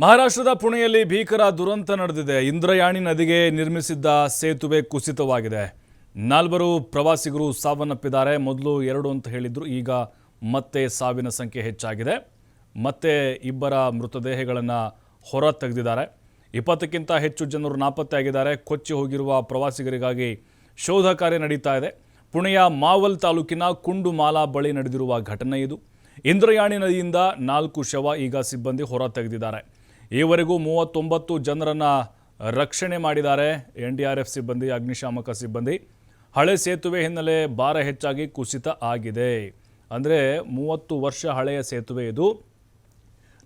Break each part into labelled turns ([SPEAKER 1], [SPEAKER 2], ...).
[SPEAKER 1] ಮಹಾರಾಷ್ಟ್ರದ ಪುಣೆಯಲ್ಲಿ ಭೀಕರ ದುರಂತ ನಡೆದಿದೆ. ಇಂದ್ರಯಾಣಿ ನದಿಗೆ ನಿರ್ಮಿಸಿದ್ದ ಸೇತುವೆ ಕುಸಿತವಾಗಿದೆ. ನಾಲ್ವರು ಪ್ರವಾಸಿಗರು ಸಾವನ್ನಪ್ಪಿದ್ದಾರೆ. ಮೊದಲು ಎರಡು ಅಂತ ಹೇಳಿದ್ರು. ಈಗ ಮತ್ತೆ ಸಾವಿನ ಸಂಖ್ಯೆ ಹೆಚ್ಚಾಗಿದೆ. ಮತ್ತೆ ಇಬ್ಬರ ಮೃತದೇಹಗಳನ್ನು ಹೊರ ತೆಗೆದಿದ್ದಾರೆ ಇಪ್ಪತ್ತಕ್ಕಿಂತ ಹೆಚ್ಚು ಜನರು ನಾಪತ್ತೆಯಾಗಿದ್ದಾರೆ ಕೊಚ್ಚಿ ಹೋಗಿರುವ ಪ್ರವಾಸಿಗರಿಗಾಗಿ ಶೋಧ ಕಾರ್ಯ ನಡೀತಾ ಇದೆ. ಪುಣೆಯ ಮಾವಲ್ ತಾಲೂಕಿನ ಕುಂಡುಮಾಲಾ ಬಳಿ ನಡೆದಿರುವ ಘಟನೆ ಇದು. ಇಂದ್ರಯಾಣಿ ನದಿಯಿಂದ ನಾಲ್ಕು ಶವ ಈಗ ಸಿಬ್ಬಂದಿ ಹೊರ ತೆಗೆದಿದ್ದಾರೆ ಈವರೆಗೂ ಮೂವತ್ತೊಂಬತ್ತು ಜನರನ್ನು ರಕ್ಷಣೆ ಮಾಡಿದ್ದಾರೆ ಎನ್ ಡಿ ಆರ್ ಎಫ್ ಸಿಬ್ಬಂದಿ, ಅಗ್ನಿಶಾಮಕ ಸಿಬ್ಬಂದಿ. ಹಳೆ ಸೇತುವೆ ಹಿನ್ನೆಲೆ ಭಾರ ಹೆಚ್ಚಾಗಿ ಕುಸಿತ ಆಗಿದೆ. ಅಂದರೆ ಮೂವತ್ತು ವರ್ಷ ಹಳೆಯ ಸೇತುವೆ ಇದು.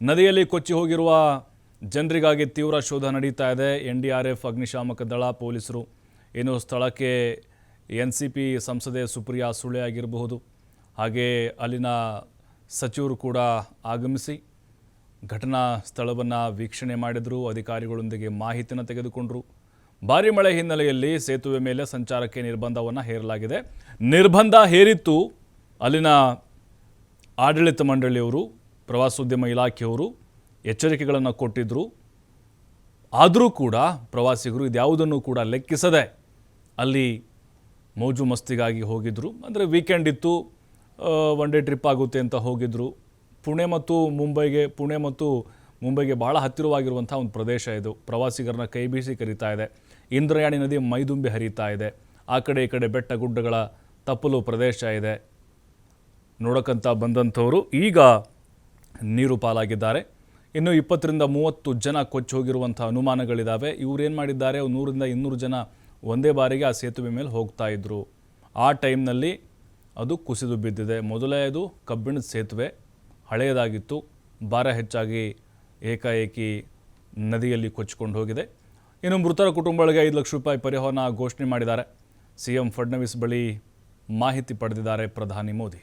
[SPEAKER 1] ನದಿಯಲ್ಲಿ ಕೊಚ್ಚಿ ಹೋಗಿರುವ ಜನರಿಗಾಗಿ ತೀವ್ರ ಶೋಧ ನಡೀತಾ ಇದೆ. ಎನ್ ಡಿ ಆರ್ ಎಫ್ ಅಗ್ನಿಶಾಮಕ ದಳ ಪೊಲೀಸರು. ಏನು ಸ್ಥಳಕ್ಕೆ ಎನ್ ಸಿ ಪಿ ಸಂಸದೆ ಸುಪ್ರಿಯಾ ಸುಳೆ ಆಗಿರಬಹುದು. ಹಾಗೆ ಅಲ್ಲಿನ ಸಚಿವರು ಕೂಡ ಆಗಮಿಸಿ ಘಟನಾ ಸ್ಥಳವನ್ನು ವೀಕ್ಷಣೆ ಮಾಡಿದರು, ಅಧಿಕಾರಿಗಳೊಂದಿಗೆ ಮಾಹಿತಿಯನ್ನು ತೆಗೆದುಕೊಂಡರು. ಭಾರಿ ಮಳೆ ಹಿನ್ನೆಲೆಯಲ್ಲಿ ಸೇತುವೆ ಮೇಲೆ ಸಂಚಾರಕ್ಕೆ ನಿರ್ಬಂಧವನ್ನು ಹೇರಲಾಗಿದೆ. ನಿರ್ಬಂಧ ಹೇರಿತ್ತು. ಅಲ್ಲಿನ ಆಡಳಿತ ಮಂಡಳಿಯವರು, ಪ್ರವಾಸೋದ್ಯಮ ಇಲಾಖೆಯವರು ಎಚ್ಚರಿಕೆಗಳನ್ನು ಕೊಟ್ಟಿದ್ದರು ಆದರೂ ಕೂಡ ಪ್ರವಾಸಿಗರು ಇದ್ಯಾವುದನ್ನು ಕೂಡ ಲೆಕ್ಕಿಸದೆ ಅಲ್ಲಿ ಮೋಜು ಮಸ್ತಿಗಾಗಿ ಹೋಗಿದ್ದರು ಅಂದರೆ ವೀಕೆಂಡ್ ಇತ್ತು ಒನ್ ಡೇ ಟ್ರಿಪ್ ಆಗುತ್ತೆ ಅಂತ ಹೋಗಿದ್ದರು ಪುಣೆ ಮತ್ತು ಮುಂಬೈಗೆ, ಪುಣೆ ಮತ್ತು ಮುಂಬೈಗೆ ಭಾಳ ಹತ್ತಿರವಾಗಿರುವಂಥ ಒಂದು ಪ್ರದೇಶ ಇದು. ಪ್ರವಾಸಿಗರನ್ನ ಕೈ ಬೀಸಿ ಕರೀತಾ ಇದೆ. ಇಂದ್ರಯಾಣಿ ನದಿ ಮೈದುಂಬಿ ಹರಿತಾ ಇದೆ. ಆ ಕಡೆ ಈ ಕಡೆ ಬೆಟ್ಟ ಗುಡ್ಡಗಳ ತಪ್ಪಲು ಪ್ರದೇಶ ಇದೆ. ನೋಡಕ್ಕಂತ ಬಂದಂಥವರು ಈಗ ನೀರು ಪಾಲಾಗಿದ್ದಾರೆ. ಇನ್ನು ಇಪ್ಪತ್ತರಿಂದ ಮೂವತ್ತು ಜನ ಕೊಚ್ಚಿ ಹೋಗಿರುವಂಥ ಅನುಮಾನಗಳಿದ್ದಾವೆ ಇವರೇನು ಮಾಡಿದ್ದಾರೆ? ನೂರಿಂದ ಇನ್ನೂರು ಜನ ಒಂದೇ ಬಾರಿಗೆ ಆ ಸೇತುವೆ ಮೇಲೆ ಹೋಗ್ತಾ ಇದ್ದರು ಆ ಟೈಮ್ನಲ್ಲಿ ಅದು ಕುಸಿದು ಬಿದ್ದಿದೆ. ಮೊದಲನೇದು ಕಬ್ಬಿಣದ ಸೇತುವೆ. ಹಳೆಯದಾಗಿತ್ತು ಭಾರ ಹೆಚ್ಚಾಗಿ ಏಕಾಏಕಿ ನದಿಯಲ್ಲಿ ಕೊಚ್ಚಿಕೊಂಡು ಹೋಗಿದೆ ಇನ್ನು ಮೃತರ ಕುಟುಂಬಗಳಿಗೆ ಐದು ಲಕ್ಷ ರೂಪಾಯಿ ಪರಿಹಾರನ ಘೋಷಣೆ ಮಾಡಿದ್ದಾರೆ ಸಿ ಎಂ ಫಡ್ನವೀಸ್ ಬಳಿ ಮಾಹಿತಿ ಪಡೆದಿದ್ದಾರೆ ಪ್ರಧಾನಿ Modi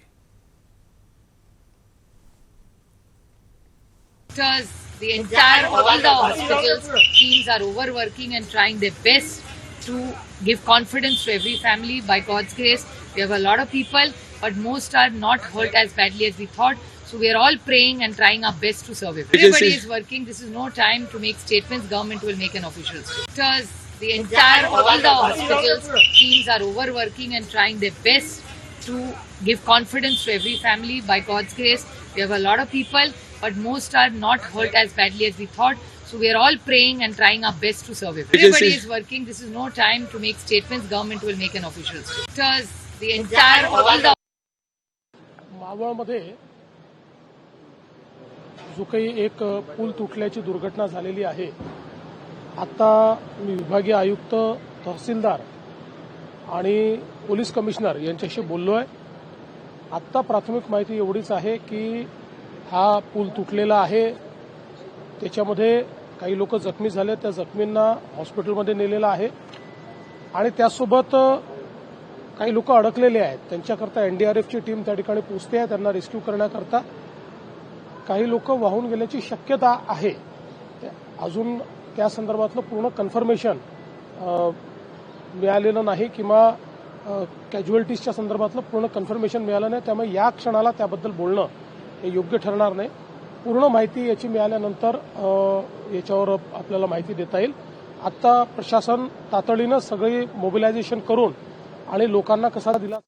[SPEAKER 2] the entire, all the hospitals teams are overworking and trying their best to give confidence to every family. By God's grace, we have a lot of people, but most are not hurt as badly as we thought. So we are all praying and trying our best to serve. Everybody is working. This is no time to make statements. Government will make an official statement. The entire, all the hospitals teams are overworking and trying their best to give confidence to every family. By God's grace, we have a lot of people, but most are not hurt as badly as we thought. So we are all praying and trying our best to serve. Everybody is working. This is no time to make statements. Government will make an official statement. The entire, all the
[SPEAKER 3] जो काही एक pool तुटल्याची दुर्घटना झालेली आहे. आता मी विभागीय आयुक्त तहसीलदार आणि पोलीस कमिशनर यांच्याशी बोललो आहे आत्ता प्राथमिक माहिती एवढीच आहे की हा पूल तुटलेला आहे. त्याच्यामध्ये काही लोक जखमी झाले त्या जखमींना हॉस्पिटलमध्ये नेलेलं आहे. आणि त्यासोबत काही लोक अडकलेले आहेत. त्यांच्याकरता एनडीआरएफची टीम त्या ठिकाणी पोचते आहे त्यांना रेस्क्यू करण्याकरता. काही लोक वाहून गेल्याची शक्यता आहे. अजून त्या संदर्भातलं पूर्ण कन्फर्मेशन मिळालेलं नाही किंवा कॅज्युअल्टीजच्या संदर्भातलं पूर्ण कन्फर्मेशन मिळालं नाही. त्यामुळे या क्षणाला त्याबद्दल बोलणं हे योग्य ठरणार नाही. पूर्ण माहिती याची मिळाल्यानंतर याच्यावर आपल्याला माहिती देता येईल. आत्ता प्रशासन तातडीनं सगळी मोबिलायझेशन करून आणि लोकांना कसा दिला